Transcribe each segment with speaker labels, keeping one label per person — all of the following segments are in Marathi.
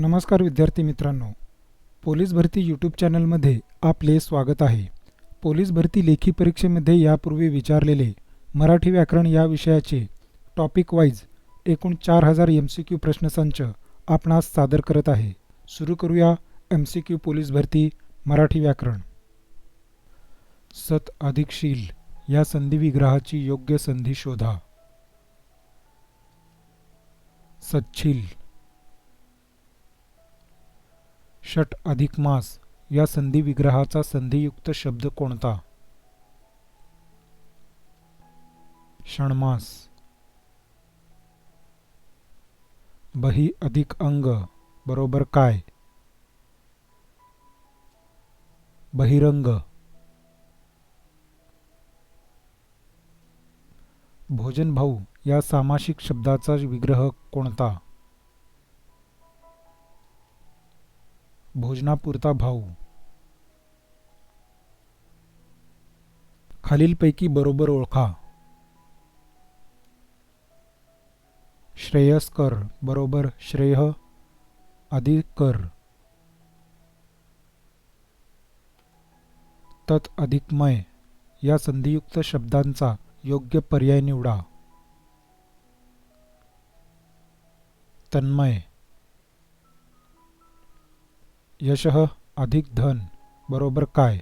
Speaker 1: नमस्कार विद्यार्थी मित्रांनो. पोलीस भरती यूट्यूब चॅनलमध्ये आपले स्वागत आहे. पोलीस भरती लेखी परीक्षेमध्ये यापूर्वी विचारलेले मराठी व्याकरण या विषयाचे टॉपिक वाईज एकूण चार हजार एम सी क्यू प्रश्नसंच आपणास सादर करत आहे. सुरू करूया एम सी क्यू पोलीस भरती मराठी व्याकरण. सत अधिकशील या संधी विग्रहाची योग्य संधी शोधा. सच्छील षट अधिक मास या संधी विग्रहाचा संधियुक्त शब्द कोणता? षणमास. बही अधिक अंग बरोबर काय? बहिरंग. भोजन भाऊ या सामासिक शब्दाचा विग्रह कोणता? भोजनापुरता भाऊ. खालीलपैकी बरोबर ओळखा. श्रेयस्कर बरोबर श्रेय अधिक कर तत अधिकमय या संधियुक्त शब्दांचा योग्य पर्याय निवडा. तन्मय यशः अधिक धन बरोबर काय?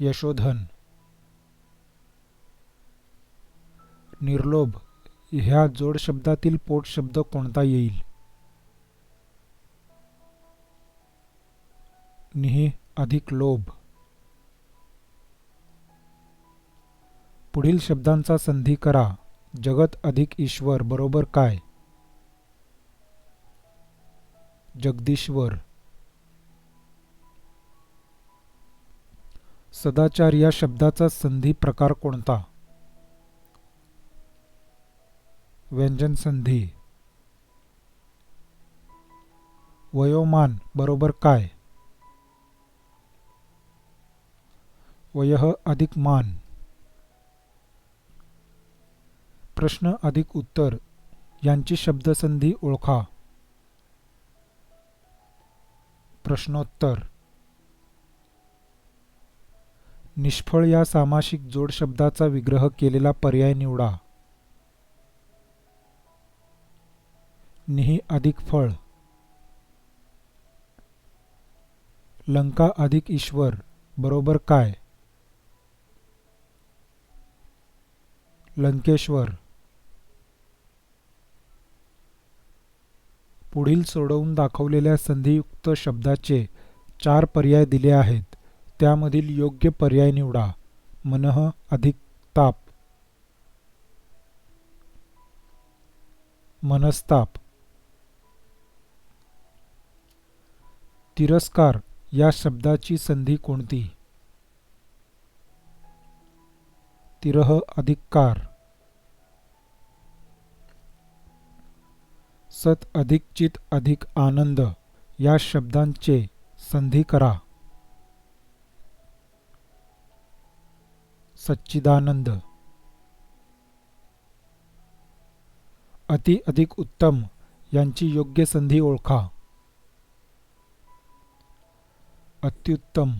Speaker 1: यशोधन. निर्लोभ ह्या जोड शब्दातील पोट शब्द कोणता येईल? निही अधिक लोभ. पुढील शब्दांचा संधी करा. जगत अधिक ईश्वर बरोबर काय? जगदीश्वर. सदाचार या शब्दाचा संधी प्रकार कोणता? व्यंजन संधी. वयोमान बरोबर काय? वयः अधिक मान. प्रश्न अधिक उत्तर. यांची शब्दसंधी ओळखा. प्रश्नोत्तर. निष्फळ या सामासिक जोड शब्दाचा विग्रह केलेला पर्याय निवडा. निही अधिक फळ. लंका अधिक ईश्वर बरोबर काय? लंकेश्वर. पुढील सोडवून दाखवलेल्या संधियुक्त शब्दाचे चार पर्याय दिले आहेत. त्यामधील योग्य पर्याय निवडा. मनः अधिक ताप. मनस्ताप. तिरस्कार या शब्दाची संधी कोणती? तिरह अधिक सत अधिक चित अधिक आनंद या शब्दांचे संधी करा. सच्चिदानंद. अति अधिक उत्तम यांची योग्य संधी ओळखा. अत्युत्तम.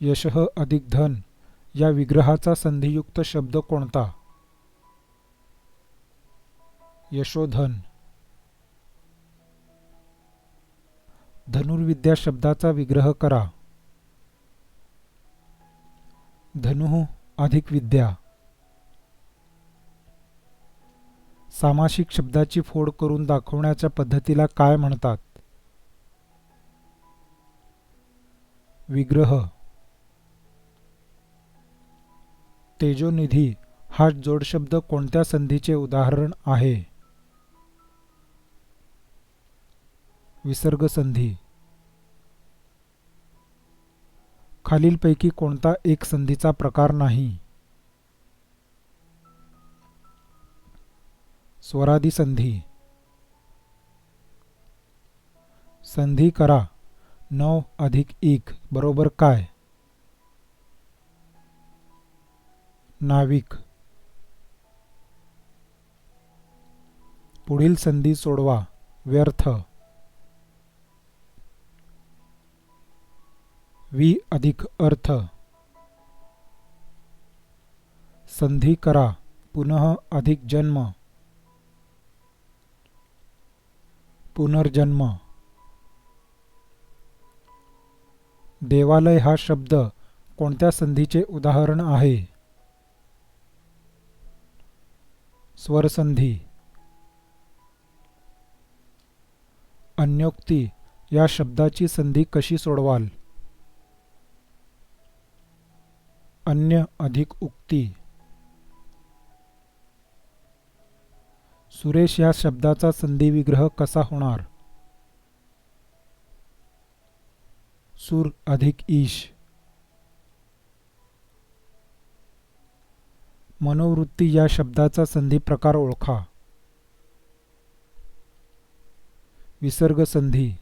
Speaker 1: यशः अधिक धन या विग्रहाचा संधियुक्त शब्द कोणता? यशोधन. धनुर्विद्या शब्दाचा विग्रह करा. धनु अधिक विद्या. सामासिक शब्दाची फोड करून दाखवण्याच्या पद्धतीला काय म्हणतात? विग्रह. तेजोनिधी हा जोडशब्द कोणत्या संधीचे उदाहरण आहे? विसर्ग संधी खालीलपैकी कोणता एक संधीचा प्रकार नाही. स्वरादी संधी. संधी करा. नऊ अधिक एक बरोबर काय? नाविक. पुढील संधी सोडवा. व्यर्थ. वी अधिक अर्थ. संधी करा पुनः अधिक जन्म. पुनर्जन्म. देवालय हा शब्द कोणत्या संधीचे उदाहरण आहे? स्वरसंधी. अन्योक्ती या शब्दाची संधी कशी सोडवाल? अन्य अधिक उक्ती. सुरेश या शब्दाचा संधी विग्रह कसा होणार? सूर अधिक ईश. मनोवृत्ती या शब्दाचा संधी प्रकार ओळखा. विसर्ग संधी